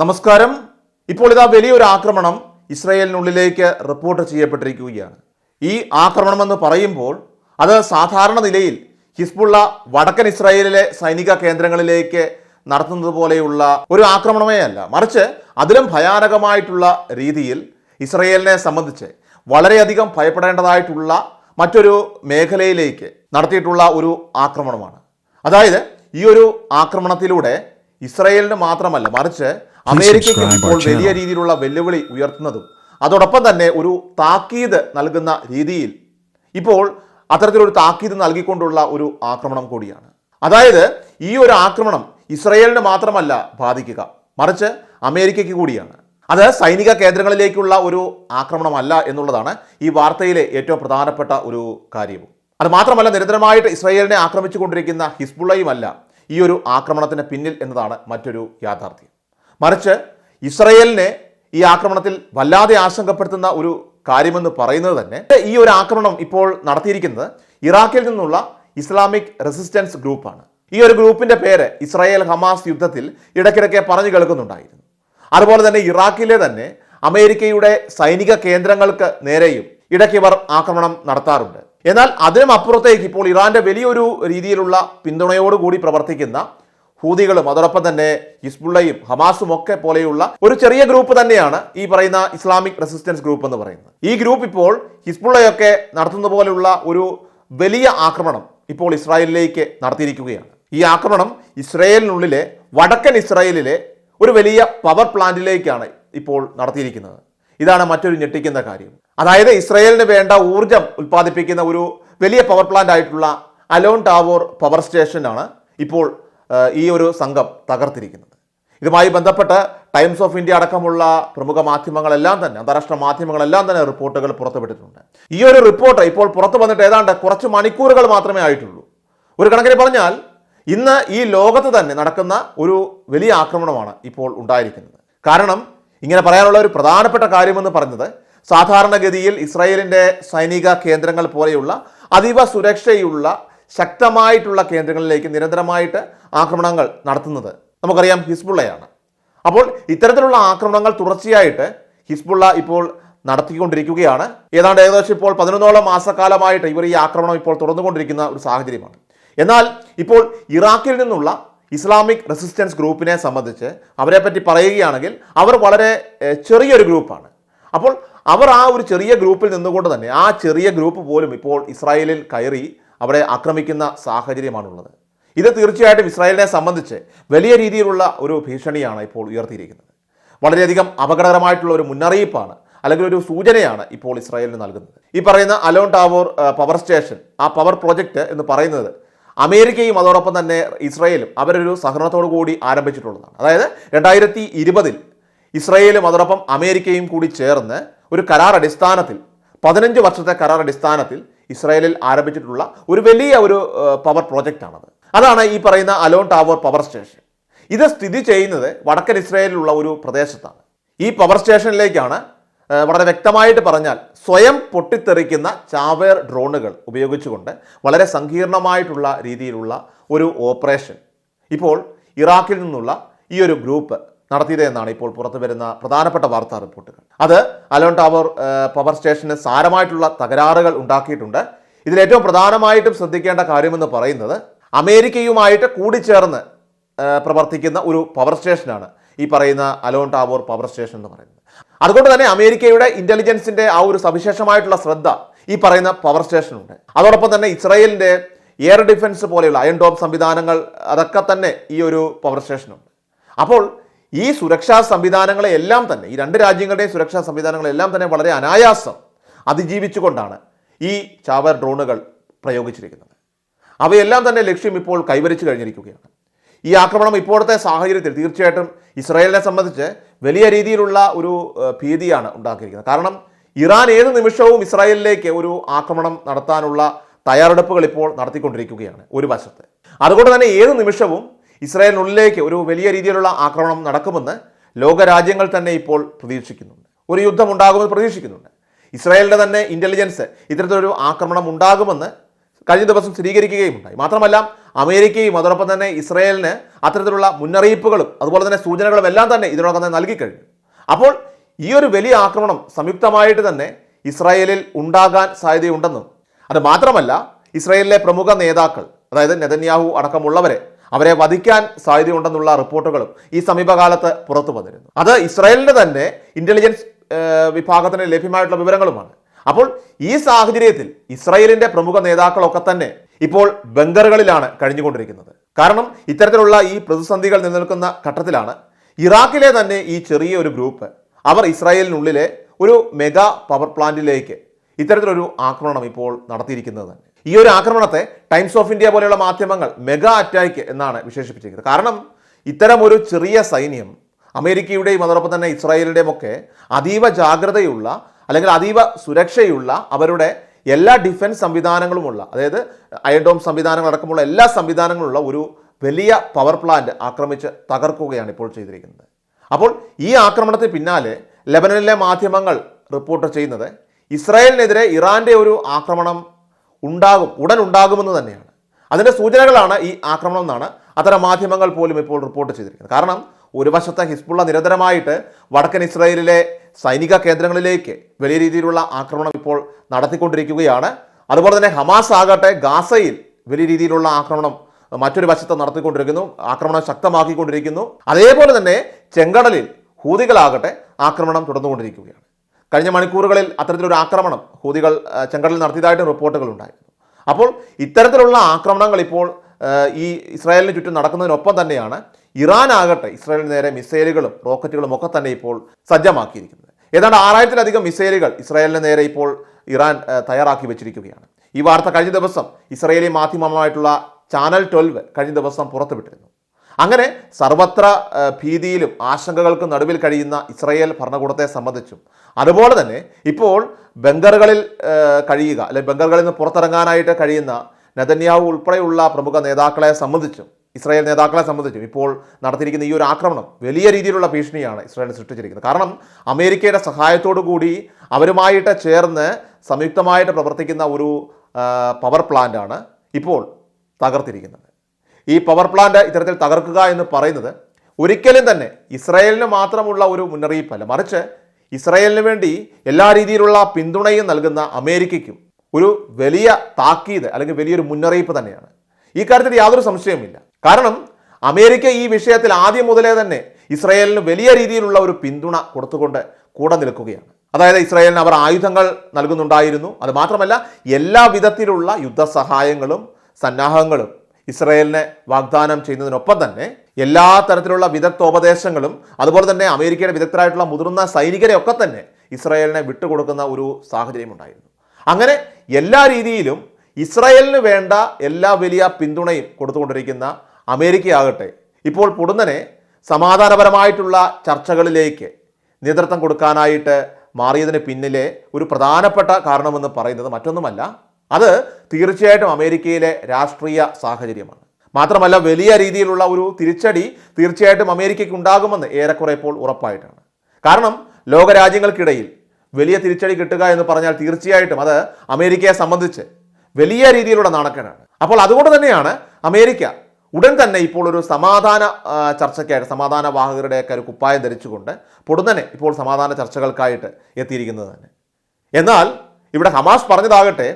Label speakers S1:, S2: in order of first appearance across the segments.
S1: നമസ്കാരം. ഇപ്പോൾ ഇതാ വലിയൊരു ആക്രമണം ഇസ്രയേലിനുള്ളിലേക്ക് റിപ്പോർട്ട് ചെയ്യപ്പെട്ടിരിക്കുകയാണ്. ഈ ആക്രമണം എന്ന് പറയുമ്പോൾ അത് സാധാരണ നിലയിൽ ഹിസ്ബുള്ള വടക്കൻ ഇസ്രായേലിലെ സൈനിക കേന്ദ്രങ്ങളിലേക്ക് നടത്തുന്നത് പോലെയുള്ള ഒരു ആക്രമണമേ അല്ല. മറിച്ച് അതിലും ഭയാനകമായിട്ടുള്ള രീതിയിൽ ഇസ്രയേലിനെ സംബന്ധിച്ച് വളരെയധികം ഭയപ്പെടേണ്ടതായിട്ടുള്ള മറ്റൊരു മേഖലയിലേക്ക് നടത്തിയിട്ടുള്ള ഒരു ആക്രമണമാണ്. അതായത് ഈ ഒരു ആക്രമണത്തിലൂടെ ഇസ്രയേലിന് മാത്രമല്ല മറിച്ച് അമേരിക്കയ്ക്കും ഇപ്പോൾ വലിയ രീതിയിലുള്ള വെല്ലുവിളി ഉയർത്തുന്നതും അതോടൊപ്പം തന്നെ ഒരു താക്കീത് നൽകുന്ന രീതിയിൽ ഇപ്പോൾ അത്തരത്തിലൊരു താക്കീത് നൽകിക്കൊണ്ടുള്ള ഒരു ആക്രമണം കൂടിയാണ്. അതായത് ഈ ഒരു ആക്രമണം ഇസ്രയേലിന് മാത്രമല്ല ബാധിക്കുക. മറിച്ച് അമേരിക്കയ്ക്ക് കൂടിയാണ്. അത് സൈനിക കേന്ദ്രങ്ങളിലേക്കുള്ള ഒരു ആക്രമണമല്ല എന്നുള്ളതാണ് ഈ വാർത്തയിലെ ഏറ്റവും പ്രധാനപ്പെട്ട ഒരു കാര്യവും അത് മാത്രമല്ല നിരന്തരമായിട്ട് ഇസ്രയേലിനെ ആക്രമിച്ചുകൊണ്ടിരിക്കുന്ന ഹിസ്ബുള്ളയുമല്ല ഈ ഒരു ആക്രമണത്തിന് പിന്നിൽ എന്നതാണ് മറ്റൊരു യാഥാർത്ഥ്യം. മറിച്ച് ഇസ്രയേലിനെ ഈ ആക്രമണത്തിൽ വല്ലാതെ ആശങ്കപ്പെടുത്തുന്ന ഒരു കാര്യമെന്ന് പറയുന്നത് തന്നെ ഈ ഒരു ആക്രമണം ഇപ്പോൾ നടത്തിയിരിക്കുന്നത് ഇറാഖിൽ നിന്നുള്ള ഇസ്ലാമിക് റെസിസ്റ്റൻസ് ഗ്രൂപ്പാണ്. ഈ ഒരു ഗ്രൂപ്പിന്റെ പേര് ഇസ്രായേൽ ഹമാസ് യുദ്ധത്തിൽ ഇടയ്ക്കിടയ്ക്ക് പറഞ്ഞു കേൾക്കുന്നുണ്ടായിരുന്നു. അതുപോലെ തന്നെ ഇറാഖിലെ തന്നെ അമേരിക്കയുടെ സൈനിക കേന്ദ്രങ്ങൾക്ക് നേരെയും ഇടയ്ക്ക് ഇവർ ആക്രമണം നടത്താറുണ്ട്. എന്നാൽ അതിനും അപ്പുറത്തേക്ക് ഇപ്പോൾ ഇറാന്റെ വലിയൊരു രീതിയിലുള്ള പിന്തുണയോടുകൂടി പ്രവർത്തിക്കുന്ന ഹൂതികളും അതോടൊപ്പം തന്നെ ഹിസ്ബുള്ളയും ഹമാസും ഒക്കെ പോലെയുള്ള ഒരു ചെറിയ ഗ്രൂപ്പ് തന്നെയാണ് ഈ പറയുന്ന ഇസ്ലാമിക് റെസിസ്റ്റൻസ് ഗ്രൂപ്പ് എന്ന് പറയുന്നത്. ഈ ഗ്രൂപ്പ് ഇപ്പോൾ ഹിസ്ബുള്ളയൊക്കെ നടത്തുന്ന പോലെയുള്ള ഒരു വലിയ ആക്രമണം ഇപ്പോൾ ഇസ്രായേലിലേക്ക് നടത്തിയിരിക്കുകയാണ്. ഈ ആക്രമണം ഇസ്രായേലിനുള്ളിലെ വടക്കൻ ഇസ്രായേലിലെ ഒരു വലിയ പവർ പ്ലാന്റിലേക്കാണ് ഇപ്പോൾ നടത്തിയിരിക്കുന്നത്. ഇതാണ് മറ്റൊരു ഞെട്ടിക്കുന്ന കാര്യം. അതായത് ഇസ്രായേലിന് വേണ്ട ഊർജം ഉൽപ്പാദിപ്പിക്കുന്ന ഒരു വലിയ പവർ പ്ലാന്റ് ആയിട്ടുള്ള അലോൺ ടാവോർ പവർ സ്റ്റേഷനാണ് ഇപ്പോൾ ഈ ഒരു സംഘം തകർത്തിരിക്കുന്നത്. ഇതുമായി ബന്ധപ്പെട്ട് ടൈംസ് ഓഫ് ഇന്ത്യ അടക്കമുള്ള പ്രമുഖ മാധ്യമങ്ങളെല്ലാം തന്നെ അന്താരാഷ്ട്ര മാധ്യമങ്ങളെല്ലാം തന്നെ റിപ്പോർട്ടുകൾ പുറത്തുവിട്ടിട്ടുണ്ട്. ഈ ഒരു റിപ്പോർട്ട് ഇപ്പോൾ പുറത്തു വന്നിട്ട് ഏതാണ്ട് കുറച്ച് മണിക്കൂറുകൾ മാത്രമേ ആയിട്ടുള്ളൂ. ഒരു കണക്കിന് പറഞ്ഞാൽ ഇന്ന് ഈ ലോകത്ത് തന്നെ നടക്കുന്ന ഒരു വലിയ ആക്രമണമാണ് ഇപ്പോൾ ഉണ്ടായിരിക്കുന്നത്. കാരണം ഇങ്ങനെ പറയാനുള്ള ഒരു പ്രധാനപ്പെട്ട കാര്യമെന്ന് പറഞ്ഞത് സാധാരണഗതിയിൽ ഇസ്രായേലിന്റെ സൈനിക കേന്ദ്രങ്ങൾ പോലെയുള്ള അതീവ സുരക്ഷയുള്ള ശക്തമായിട്ടുള്ള കേന്ദ്രങ്ങളിലേക്ക് നിരന്തരമായിട്ട് ആക്രമണങ്ങൾ നടത്തുന്നത് നമുക്കറിയാം ഹിസ്ബുള്ളയാണ്. അപ്പോൾ ഇത്തരത്തിലുള്ള ആക്രമണങ്ങൾ തുടർച്ചയായിട്ട് ഹിസ്ബുള്ള ഇപ്പോൾ നടത്തിക്കൊണ്ടിരിക്കുകയാണ്. ഏതാണ്ട് ഏകദേശം ഇപ്പോൾ പതിനൊന്നോളം മാസക്കാലമായിട്ട് ഇവർ ഈ ആക്രമണം ഇപ്പോൾ തുടർന്നുകൊണ്ടിരിക്കുന്ന ഒരു സാഹചര്യമാണ്. എന്നാൽ ഇപ്പോൾ ഇറാഖിൽ നിന്നുള്ള ഇസ്ലാമിക് റെസിസ്റ്റൻസ് ഗ്രൂപ്പിനെ സംബന്ധിച്ച് അവരെ പറ്റി പറയുകയാണെങ്കിൽ അവർ വളരെ ചെറിയൊരു ഗ്രൂപ്പാണ്. അപ്പോൾ അവർ ആ ഒരു ചെറിയ ഗ്രൂപ്പിൽ നിന്നുകൊണ്ട് തന്നെ ആ ചെറിയ ഗ്രൂപ്പ് പോലും ഇപ്പോൾ ഇസ്രായേലിൽ കയറി അവിടെ ആക്രമിക്കുന്ന സാഹചര്യമാണുള്ളത്. ഇത് തീർച്ചയായിട്ടും ഇസ്രായേലിനെ സംബന്ധിച്ച് വലിയ രീതിയിലുള്ള ഒരു ഭീഷണിയാണ് ഇപ്പോൾ ഉയർത്തിയിരിക്കുന്നത്. വളരെയധികം അപകടകരമായിട്ടുള്ള ഒരു മുന്നറിയിപ്പാണ് അല്ലെങ്കിൽ ഒരു സൂചനയാണ് ഇപ്പോൾ ഇസ്രായേലിന് നൽകുന്നത്. ഈ പറയുന്ന അലോൺ ടാവോർ പവർ സ്റ്റേഷൻ ആ പവർ പ്രോജക്റ്റ് എന്ന് പറയുന്നത് അമേരിക്കയും അതോടൊപ്പം തന്നെ ഇസ്രായേലും അവരൊരു സഹകരണത്തോടു കൂടി ആരംഭിച്ചിട്ടുള്ളതാണ്. അതായത് രണ്ടായിരത്തി ഇരുപതിൽ ഇസ്രായേലും അതോടൊപ്പം അമേരിക്കയും കൂടി ചേർന്ന് ഒരു കരാർ അടിസ്ഥാനത്തിൽ പതിനഞ്ച് വർഷത്തെ കരാർ അടിസ്ഥാനത്തിൽ ഇസ്രായേലിൽ ആരംഭിച്ചിട്ടുള്ള ഒരു വലിയ ഒരു പവർ പ്രോജക്റ്റാണത് അതാണ് ഈ പറയുന്ന അലോൺ ടവർ പവർ സ്റ്റേഷൻ ഇത് സ്ഥിതി ചെയ്യുന്നത് വടക്കൻ ഇസ്രായേലിലുള്ള ഒരു പ്രദേശത്താണ്. ഈ പവർ സ്റ്റേഷനിലേക്കാണ് വളരെ വ്യക്തമായിട്ട് പറഞ്ഞാൽ സ്വയം പൊട്ടിത്തെറിക്കുന്ന ചാവേർ ഡ്രോണുകൾ ഉപയോഗിച്ചുകൊണ്ട് വളരെ സങ്കീർണമായിട്ടുള്ള രീതിയിലുള്ള ഒരു ഓപ്പറേഷൻ ഇപ്പോൾ ഇറാഖിൽ നിന്നുള്ള ഈ ഒരു ഗ്രൂപ്പ് നടത്തിയത് എന്നാണ് ഇപ്പോൾ പുറത്തു വരുന്ന പ്രധാനപ്പെട്ട വാർത്താ റിപ്പോർട്ടുകൾ. അത് അലോൺ ടവർ പവർ സ്റ്റേഷന് സാരമായിട്ടുള്ള തകരാറുകൾ ഉണ്ടാക്കിയിട്ടുണ്ട്. ഇതിൽ ഏറ്റവും പ്രധാനമായിട്ടും ശ്രദ്ധിക്കേണ്ട കാര്യമെന്ന് പറയുന്നത് അമേരിക്കയുമായിട്ട് കൂടിച്ചേർന്ന് പ്രവർത്തിക്കുന്ന ഒരു പവർ സ്റ്റേഷനാണ് ഈ പറയുന്ന അലോൺ ടാവോർ പവർ സ്റ്റേഷൻ എന്ന് പറയുന്നത്. അതുകൊണ്ട് തന്നെ അമേരിക്കയുടെ ഇന്റലിജൻസിന്റെ ആ ഒരു സവിശേഷമായിട്ടുള്ള ശ്രദ്ധ ഈ പറയുന്ന പവർ സ്റ്റേഷനുണ്ട്. അതോടൊപ്പം തന്നെ ഇസ്രായേലിന്റെ എയർ ഡിഫൻസ് പോലെയുള്ള അയൺ ഡോം സംവിധാനങ്ങൾ അതൊക്കെ തന്നെ ഈ ഒരു പവർ സ്റ്റേഷനുണ്ട്. അപ്പോൾ ഈ സുരക്ഷാ സംവിധാനങ്ങളെല്ലാം തന്നെ ഈ രണ്ട് രാജ്യങ്ങളുടെയും സുരക്ഷാ സംവിധാനങ്ങളെല്ലാം തന്നെ വളരെ അനായാസം അതിജീവിച്ചുകൊണ്ടാണ് ഈ ചാവർ ഡ്രോണുകൾ പ്രയോഗിച്ചിരിക്കുന്നത്. അവയെല്ലാം തന്നെ ലക്ഷ്യം ഇപ്പോൾ കൈവരിച്ചു കഴിഞ്ഞിരിക്കുകയാണ്. ഈ ആക്രമണം ഇപ്പോഴത്തെ സാഹചര്യത്തിൽ തീർച്ചയായിട്ടും ഇസ്രായേലിനെ സംബന്ധിച്ച് വലിയ രീതിയിലുള്ള ഒരു ഭീതിയാണ് ഉണ്ടാക്കിയിരിക്കുന്നത്. കാരണം ഇറാൻ ഏത് നിമിഷവും ഇസ്രായേലിലേക്ക് ഒരു ആക്രമണം നടത്താനുള്ള തയ്യാറെടുപ്പുകൾ ഇപ്പോൾ നടത്തിക്കൊണ്ടിരിക്കുകയാണ് ഒരു വശത്ത്. അതുകൊണ്ട് തന്നെ ഏത് നിമിഷവും ഇസ്രായേലിനുള്ളിലേക്ക് ഒരു വലിയ രീതിയിലുള്ള ആക്രമണം നടക്കുമെന്ന് ലോകരാജ്യങ്ങൾ തന്നെ ഇപ്പോൾ പ്രതീക്ഷിക്കുന്നുണ്ട്. ഒരു യുദ്ധം ഉണ്ടാകുമെന്ന് പ്രതീക്ഷിക്കുന്നുണ്ട്. ഇസ്രായേലിന്റെ തന്നെ ഇന്റലിജൻസ് ഇത്തരത്തിലൊരു ആക്രമണം ഉണ്ടാകുമെന്ന് കഴിഞ്ഞ ദിവസം സ്ഥിരീകരിക്കുകയും ഉണ്ടായി. മാത്രമല്ല അമേരിക്കയും അതോടൊപ്പം തന്നെ ഇസ്രായേലിന് അത്തരത്തിലുള്ള മുന്നറിയിപ്പുകളും അതുപോലെ തന്നെ സൂചനകളും എല്ലാം തന്നെ ഇതിനോടൊപ്പം തന്നെ നൽകിക്കഴിഞ്ഞു. അപ്പോൾ ഈ ഒരു വലിയ ആക്രമണം സംയുക്തമായിട്ട് തന്നെ ഇസ്രായേലിൽ ഉണ്ടാകാൻ സാധ്യതയുണ്ടെന്നും അത് മാത്രമല്ല ഇസ്രായേലിലെ പ്രമുഖ നേതാക്കൾ അതായത് നെതന്യാഹു അടക്കമുള്ളവരെ അവരെ വധിക്കാൻ സാധ്യതയുണ്ടെന്നുള്ള റിപ്പോർട്ടുകളും ഈ സമീപകാലത്ത് പുറത്തു വന്നിരുന്നു. അത് ഇസ്രായേലിന്റെ തന്നെ ഇന്റലിജൻസ് ഏഹ്, വിഭാഗത്തിന് ലഭ്യമായിട്ടുള്ള വിവരങ്ങളുമാണ്. അപ്പോൾ ഈ സാഹചര്യത്തിൽ ഇസ്രായേലിന്റെ പ്രമുഖ നേതാക്കളൊക്കെ തന്നെ ഇപ്പോൾ ബങ്കറുകളിലാണ് കഴിഞ്ഞുകൊണ്ടിരിക്കുന്നത്. കാരണം ഇത്തരത്തിലുള്ള ഈ പ്രതിസന്ധികൾ നിലനിൽക്കുന്ന ഘട്ടത്തിലാണ് ഇറാഖിലെ തന്നെ ഈ ചെറിയ ഒരു ഗ്രൂപ്പ് അവർ ഇസ്രായേലിനുള്ളിലെ ഒരു മെഗാ പവർ പ്ലാന്റിലേക്ക് ഇത്തരത്തിലൊരു ആക്രമണം ഇപ്പോൾ നടത്തിയിരിക്കുന്നത് ഈ ഒരു ആക്രമണത്തെ ടൈംസ് ഓഫ് ഇന്ത്യ പോലെയുള്ള മാധ്യമങ്ങൾ മെഗാ അറ്റാക്ക് എന്നാണ് വിശേഷിപ്പിച്ചിരിക്കുന്നത്. കാരണം ഇത്തരം ഒരു ചെറിയ സൈന്യം അമേരിക്കയുടെയും അതോടൊപ്പം തന്നെ ഇസ്രായേലിന്റെയും ഒക്കെ അതീവ ജാഗ്രതയുള്ള അല്ലെങ്കിൽ അതീവ സുരക്ഷയുള്ള അവരുടെ എല്ലാ ഡിഫൻസ് സംവിധാനങ്ങളുമുള്ള അതായത് അയൺഡോം സംവിധാനങ്ങൾ അടക്കമുള്ള എല്ലാ സംവിധാനങ്ങളുള്ള ഒരു വലിയ പവർ പ്ലാന്റ് ആക്രമിച്ച് തകർക്കുകയാണ് ഇപ്പോൾ ചെയ്തിരിക്കുന്നത്. അപ്പോൾ ഈ ആക്രമണത്തിന് പിന്നാലെ ലെബനനിലെ മാധ്യമങ്ങൾ റിപ്പോർട്ട് ചെയ്യുന്നത് ഇസ്രായേലിനെതിരെ ഇറാന്റെ ഒരു ആക്രമണം ഉണ്ടാകും ഉടൻ ഉണ്ടാകുമെന്ന് തന്നെയാണ്. അതിന്റെ സൂചനകളാണ് ഈ ആക്രമണം എന്നാണ് അത്തരം മാധ്യമങ്ങൾ പോലും ഇപ്പോൾ റിപ്പോർട്ട് ചെയ്തിരിക്കുന്നത്. കാരണം ഒരു വശത്തെ ഹിസ്ബുള്ള നിരന്തരമായിട്ട് വടക്കൻ ഇസ്രായേലിലെ സൈനിക കേന്ദ്രങ്ങളിലേക്ക് വലിയ രീതിയിലുള്ള ആക്രമണം ഇപ്പോൾ നടത്തിക്കൊണ്ടിരിക്കുകയാണ്. അതുപോലെ തന്നെ ഹമാസ് ആകട്ടെ ഗാസയിൽ വലിയ രീതിയിലുള്ള ആക്രമണം മറ്റൊരു വശത്ത് നടത്തിക്കൊണ്ടിരിക്കുന്നു ആക്രമണം ശക്തമാക്കിക്കൊണ്ടിരിക്കുന്നു. അതേപോലെ തന്നെ ചെങ്കടലിൽ ഹൂതികളാകട്ടെ ആക്രമണം തുടർന്നുകൊണ്ടിരിക്കുകയാണ്. കഴിഞ്ഞ മണിക്കൂറുകളിൽ അത്തരത്തിലൊരു ആക്രമണം ഹൂതികൾ ചെങ്കടലിൽ നടത്തിയതായിട്ടും റിപ്പോർട്ടുകൾ ഉണ്ടായിരുന്നു അപ്പോൾ ഇത്തരത്തിലുള്ള ആക്രമണങ്ങൾ ഇപ്പോൾ ഈ ഇസ്രായേലിന് ചുറ്റും നടക്കുന്നതിനൊപ്പം തന്നെയാണ് ഇറാൻ ആകട്ടെ ഇസ്രായേലിന് നേരെ മിസൈലുകളും റോക്കറ്റുകളും ഒക്കെ തന്നെ ഇപ്പോൾ സജ്ജമാക്കിയിരിക്കുന്നത്. ഏതാണ്ട് ആറായിരത്തിലധികം മിസൈലുകൾ ഇസ്രായേലിന് നേരെ ഇപ്പോൾ ഇറാൻ തയ്യാറാക്കി വെച്ചിരിക്കുകയാണ്. ഈ വാർത്ത കഴിഞ്ഞ ദിവസം ഇസ്രായേലി മാധ്യമമായിട്ടുള്ള ചാനൽ ട്വൽവ് കഴിഞ്ഞ ദിവസം പുറത്തുവിട്ടിരുന്നു. അങ്ങനെ സർവത്ര ഭീതിയിലും ആശങ്കകൾക്കും നടുവിൽ കഴിയുന്ന ഇസ്രയേൽ ഭരണകൂടത്തെ സംബന്ധിച്ചും. അതുപോലെ തന്നെ ഇപ്പോൾ ബംഗറുകളിൽ കഴിയുക അല്ലെങ്കിൽ ബംഗറുകളിൽ നിന്ന് പുറത്തിറങ്ങാനായിട്ട് കഴിയുന്ന നെതന്യാഹു ഉൾപ്പെടെയുള്ള പ്രമുഖ നേതാക്കളെ സംബന്ധിച്ചും ഇസ്രായേൽ നേതാക്കളെ സംബന്ധിച്ചും ഇപ്പോൾ നടത്തിയിരിക്കുന്ന ഈ ഒരു ആക്രമണം വലിയ രീതിയിലുള്ള ഭീഷണിയാണ് ഇസ്രായേൽ സൃഷ്ടിച്ചിരിക്കുന്നത്. കാരണം അമേരിക്കയുടെ സഹായത്തോടു കൂടി അവരുമായിട്ട് ചേർന്ന് സംയുക്തമായിട്ട് പ്രവർത്തിക്കുന്ന ഒരു പവർ പ്ലാന്റാണ് ഇപ്പോൾ തകർത്തിരിക്കുന്നത്. ഈ പവർ പ്ലാന്റ് ഇത്തരത്തിൽ തകർക്കുക എന്ന് പറയുന്നത് ഒരിക്കലും തന്നെ ഇസ്രായേലിന് മാത്രമുള്ള ഒരു മുന്നറിയിപ്പല്ല. മറിച്ച് ഇസ്രായേലിന് വേണ്ടി എല്ലാ രീതിയിലുള്ള പിന്തുണയും നൽകുന്ന അമേരിക്കയ്ക്കും ഒരു വലിയ താക്കീത് അല്ലെങ്കിൽ വലിയൊരു മുന്നറിയിപ്പ് തന്നെയാണ്. ഈ കാര്യത്തിൽ യാതൊരു സംശയവുമില്ല. കാരണം അമേരിക്ക ഈ വിഷയത്തിൽ ആദ്യം മുതലേ തന്നെ ഇസ്രായേലിന് വലിയ രീതിയിലുള്ള ഒരു പിന്തുണ കൊടുത്തുകൊണ്ട് കൂടെ നിൽക്കുകയാണ്. അതായത് ഇസ്രായേലിന് അവർ ആയുധങ്ങൾ നൽകുന്നുണ്ടായിരുന്നു. അത് മാത്രമല്ല എല്ലാ വിധത്തിലുള്ള യുദ്ധസഹായങ്ങളും സന്നാഹങ്ങളും ഇസ്രായേലിനെ വാഗ്ദാനം ചെയ്യുന്നതിനൊപ്പം തന്നെ എല്ലാ തരത്തിലുള്ള വിദഗ്ധോപദേശങ്ങളും അതുപോലെ തന്നെ അമേരിക്കയുടെ വിദഗ്ധരായിട്ടുള്ള മുതിർന്ന സൈനികരെ ഒക്കെ തന്നെ ഇസ്രയേലിനെ വിട്ടുകൊടുക്കുന്ന ഒരു സാഹചര്യം ഉണ്ടായിരുന്നു. അങ്ങനെ എല്ലാ രീതിയിലും ഇസ്രയേലിന് വേണ്ട എല്ലാ വലിയ പിന്തുണയും കൊടുത്തുകൊണ്ടിരിക്കുന്ന അമേരിക്കയാകട്ടെ ഇപ്പോൾ പൊടുന്നനെ സമാധാനപരമായിട്ടുള്ള ചർച്ചകളിലേക്ക് നേതൃത്വം കൊടുക്കാനായിട്ട് മാറിയതിന് പിന്നിലെ ഒരു പ്രധാനപ്പെട്ട കാരണമെന്ന് പറയുന്നത് മറ്റൊന്നുമല്ല അത് തീർച്ചയായിട്ടും അമേരിക്കയിലെ രാഷ്ട്രീയ സാഹചര്യമാണ്. മാത്രമല്ല വലിയ രീതിയിലുള്ള ഒരു തിരിച്ചടി തീർച്ചയായിട്ടും അമേരിക്കയ്ക്ക് ഉണ്ടാകുമെന്ന് ഏറെക്കുറെ ഇപ്പോൾ ഉറപ്പായിട്ടാണ്. കാരണം ലോകരാജ്യങ്ങൾക്കിടയിൽ വലിയ തിരിച്ചടി കിട്ടുക എന്ന് പറഞ്ഞാൽ തീർച്ചയായിട്ടും അത് അമേരിക്കയെ സംബന്ധിച്ച് വലിയ രീതിയിലുള്ള നാണക്കേടാണ്. അപ്പോൾ അതുകൊണ്ട് തന്നെയാണ് അമേരിക്ക ഉടൻ തന്നെ ഇപ്പോൾ ഒരു സമാധാന ചർച്ചയ്ക്കായിട്ട് സമാധാന വാഹകരുടെയൊക്കെ ഒരു കുപ്പായം ധരിച്ചുകൊണ്ട് പൊടുന്നനെ ഇപ്പോൾ സമാധാന ചർച്ചകൾക്കായിട്ട് എത്തിയിരിക്കുന്നത് തന്നെ. എന്നാൽ ഇവിടെ ഹമാസ് പറഞ്ഞതാകട്ടെ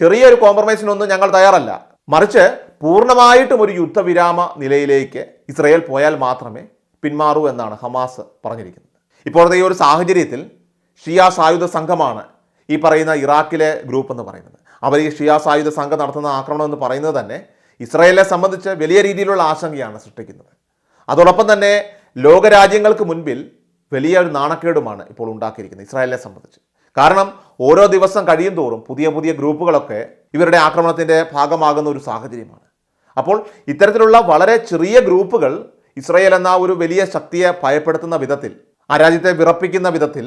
S1: ചെറിയൊരു കോംപ്രമൈസിനൊന്നും ഞങ്ങൾ തയ്യാറല്ല. മറിച്ച് പൂർണമായിട്ടും ഒരു യുദ്ധവിരാമ നിലയിലേക്ക് ഇസ്രയേൽ പോയാൽ മാത്രമേ പിന്മാറൂ എന്നാണ് ഹമാസ് പറഞ്ഞിരിക്കുന്നത്. ഇപ്പോഴത്തെ ഈ ഒരു സാഹചര്യത്തിൽ ഷിയ സായുധ സംഘമാണ് ഈ പറയുന്ന ഇറാഖിലെ ഗ്രൂപ്പ് എന്ന് പറയുന്നത്. അവർ ഈ ഷിയ സായുധ സംഘം നടത്തുന്ന ആക്രമണം എന്ന് പറയുന്നത് തന്നെ ഇസ്രയേലിനെ സംബന്ധിച്ച് വലിയ രീതിയിലുള്ള ആശങ്കയാണ് സൃഷ്ടിക്കുന്നത്. അതോടൊപ്പം തന്നെ ലോകരാജ്യങ്ങൾക്ക് മുൻപിൽ വലിയൊരു നാണക്കേടുമാണ് ഇപ്പോൾ ഉണ്ടാക്കിയിരിക്കുന്നത് ഇസ്രായേലിനെ സംബന്ധിച്ച്. കാരണം ഓരോ ദിവസം കഴിയും തോറും പുതിയ പുതിയ ഗ്രൂപ്പുകളൊക്കെ ഇവരുടെ ആക്രമണത്തിന്റെ ഭാഗമാകുന്ന ഒരു സാഹചര്യമാണ്. അപ്പോൾ ഇത്തരത്തിലുള്ള വളരെ ചെറിയ ഗ്രൂപ്പുകൾ ഇസ്രയേൽ എന്ന ഒരു വലിയ ശക്തിയെ ഭയപ്പെടുത്തുന്ന വിധത്തിൽ ആ രാജ്യത്തെ വിറപ്പിക്കുന്ന വിധത്തിൽ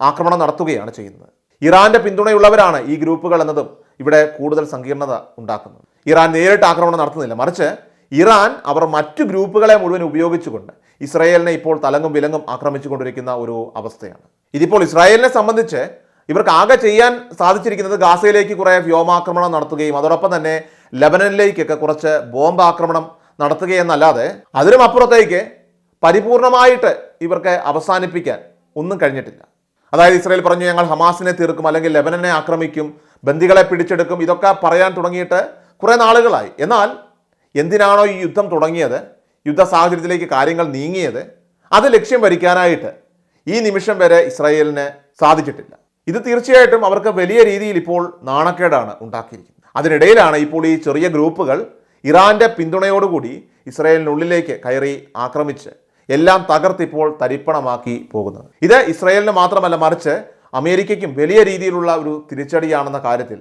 S1: ആക്രമണം നടത്തുകയാണ് ചെയ്യുന്നത്. ഇറാന്റെ പിന്തുണയുള്ളവരാണ് ഈ ഗ്രൂപ്പുകൾ എന്നതും ഇവിടെ കൂടുതൽ സങ്കീർണത ഉണ്ടാക്കുന്നത്. ഇറാൻ നേരിട്ട് ആക്രമണം നടത്തുന്നില്ല. മറിച്ച് ഇറാൻ അവർ മറ്റു ഗ്രൂപ്പുകളെ മുഴുവൻ ഉപയോഗിച്ചുകൊണ്ട് ഇസ്രായേലിനെ ഇപ്പോൾ തലങ്ങും വിലങ്ങും ആക്രമിച്ചുകൊണ്ടിരിക്കുന്ന ഒരു അവസ്ഥയാണ്. ഇതിപ്പോൾ ഇസ്രായേലിനെ സംബന്ധിച്ച് ഇവർക്ക് ആകെ ചെയ്യാൻ സാധിച്ചിരിക്കുന്നത് ഗാസയിലേക്ക് കുറേ വ്യോമാക്രമണം നടത്തുകയും അതോടൊപ്പം തന്നെ ലബനനിലേക്കൊക്കെ കുറച്ച് ബോംബ് ആക്രമണം നടത്തുകയെന്നല്ലാതെ അതിനും അപ്പുറത്തേക്ക് പരിപൂർണമായിട്ട് ഇവർക്ക് അവസാനിപ്പിക്കാൻ ഒന്നും കഴിഞ്ഞിട്ടില്ല. അതായത് ഇസ്രായേൽ പറഞ്ഞു ഞങ്ങൾ ഹമാസിനെ തീർക്കും അല്ലെങ്കിൽ ലെബനനെ ആക്രമിക്കും ബന്ദികളെ പിടിച്ചെടുക്കും ഇതൊക്കെ പറയാൻ തുടങ്ങിയിട്ട് കുറേ നാളുകളായി. എന്നാൽ എന്തിനാണോ ഈ യുദ്ധം തുടങ്ങിയത്? യുദ്ധ സാഹചര്യത്തിലേക്ക് കാര്യങ്ങൾ നീങ്ങിയത്? അത് ലക്ഷ്യം വരിക്കാനായിട്ട് ഈ നിമിഷം വരെ ഇസ്രായേലിന് സാധിച്ചിട്ടില്ല. ഇത് തീർച്ചയായിട്ടും അവർക്ക് വലിയ രീതിയിൽ ഇപ്പോൾ നാണക്കേടാണ് ഉണ്ടാക്കിയിരിക്കുന്നത്. അതിനിടയിലാണ് ഇപ്പോൾ ഈ ചെറിയ ഗ്രൂപ്പുകൾ ഇറാന്റെ പിന്തുണയോടുകൂടി ഇസ്രായേലിനുള്ളിലേക്ക് കയറി ആക്രമിച്ച് എല്ലാം തകർത്തിപ്പോൾ തരിപ്പണമാക്കി പോകുന്നത്. ഇത് ഇസ്രായേലിന് മാത്രമല്ല മറിച്ച് അമേരിക്കയ്ക്കും വലിയ രീതിയിലുള്ള ഒരു തിരിച്ചടിയാണെന്ന കാര്യത്തിൽ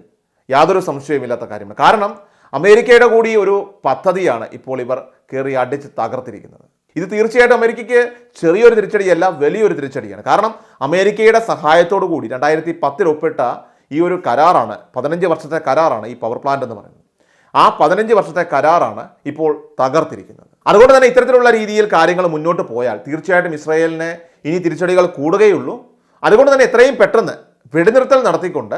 S1: യാതൊരു സംശയവുമില്ലാത്ത കാര്യമാണ്. കാരണം അമേരിക്കയുടെ കൂടി ഒരു പദ്ധതിയാണ് ഇപ്പോൾ ഇവർ കയറി അടിച്ച് തകർത്തിരിക്കുന്നത്. ഇത് തീർച്ചയായിട്ടും അമേരിക്കയ്ക്ക് ചെറിയൊരു തിരിച്ചടിയല്ല വലിയൊരു തിരിച്ചടിയാണ്. കാരണം അമേരിക്കയുടെ സഹായത്തോടു കൂടി രണ്ടായിരത്തി പത്തിൽ ഒപ്പിട്ട ഈ ഒരു കരാറാണ് പതിനഞ്ച് വർഷത്തെ കരാറാണ് ഈ പവർ പ്ലാന്റ് എന്ന് പറയുന്നത്. ആ പതിനഞ്ച് വർഷത്തെ കരാറാണ് ഇപ്പോൾ തകർത്തിരിക്കുന്നത്. അതുകൊണ്ട് തന്നെ ഇത്തരത്തിലുള്ള രീതിയിൽ കാര്യങ്ങൾ മുന്നോട്ട് പോയാൽ തീർച്ചയായിട്ടും ഇസ്രായേലിന് ഇനി തിരിച്ചടികൾ കൂടുകയുള്ളൂ. അതുകൊണ്ട് തന്നെ എത്രയും പെട്ടെന്ന് വെടിനിർത്തൽ നടത്തിക്കൊണ്ട്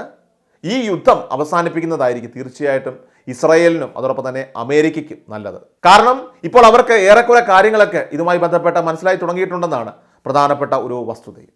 S1: ഈ യുദ്ധം അവസാനിപ്പിക്കുന്നതായിരിക്കും തീർച്ചയായിട്ടും ഇസ്രായേലിനും അതോടൊപ്പം തന്നെ അമേരിക്കയ്ക്കും നല്ലത്. കാരണം ഇപ്പോൾ അവർക്ക് ഏറെക്കുറെ കാര്യങ്ങളൊക്കെ ഇതുമായി ബന്ധപ്പെട്ട മനസ്സിലായി തുടങ്ങിയിട്ടുണ്ടെന്നാണ് പ്രധാനപ്പെട്ട ഒരു വസ്തുതയും